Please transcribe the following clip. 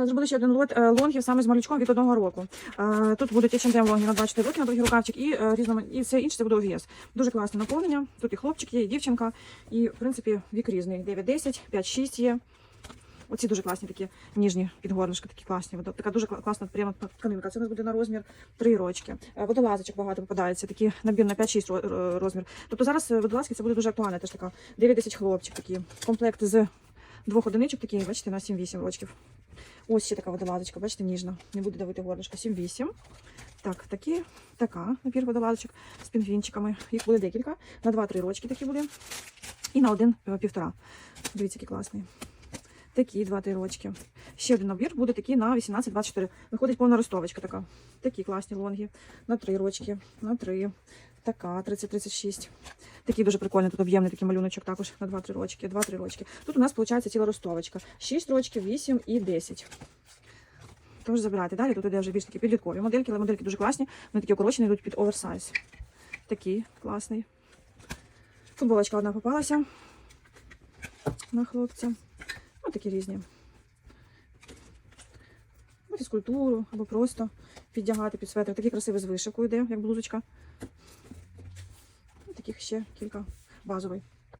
Е, Зробили ще один лот е, лонгів саме з малючком від одного року. Е, Тут будуть H&M лонги на 24 роки на другий рукавчик і різному, і все інше це буде OVS. Дуже класне наповнення. Тут і хлопчик є, і дівчинка, і в принципі вік різний. 9-10, 5-6 є. Оці дуже класні такі ніжні підгорнишки, такі класні. Така дуже класна приємна тканинка. Це у нас буде на розмір 3 рочки. Водолазочок багато попадається, такі набір на 5-6 ро- ро- розмір. Тобто зараз водолазки це буде дуже актуально. Теж така 9-10 хлопчик такі. Комплект з двох одиничок, такі, бачите, на 7-8 рочків. Ось ще така водолазочка, бачите, ніжна. Не буде давити горлышко. 7-8. Так, такі, така набір водолазочок з пінгвінчиками. Їх буде декілька. На 2-3 рочки такі буде. І на один е, півтора. Дивіться, який класний. Такі 2-3 рочки. Ще один набір буде такий на 18-24. Виходить повна ростовочка така. Такі класні лонги. На 3 рочки, на 3. Така 30-36. Такий дуже прикольний, тут об'ємний такий малюночок також на 2-3 рочки, 2-3 рочки. Тут у нас виходить ціла ростовочка. 6 рочків, 8 і 10. Тож забирайте. Далі тут іде вже більш такі підліткові модельки, але модельки дуже класні. Вони такі укорочені, йдуть під оверсайз. Такий класний. Футболочка одна попалася на хлопця. Ось такі різні. Фізкультуру або просто піддягати під светр. Такий красивий з вишивкою йде, як блузочка. Таких ще кілька базовий.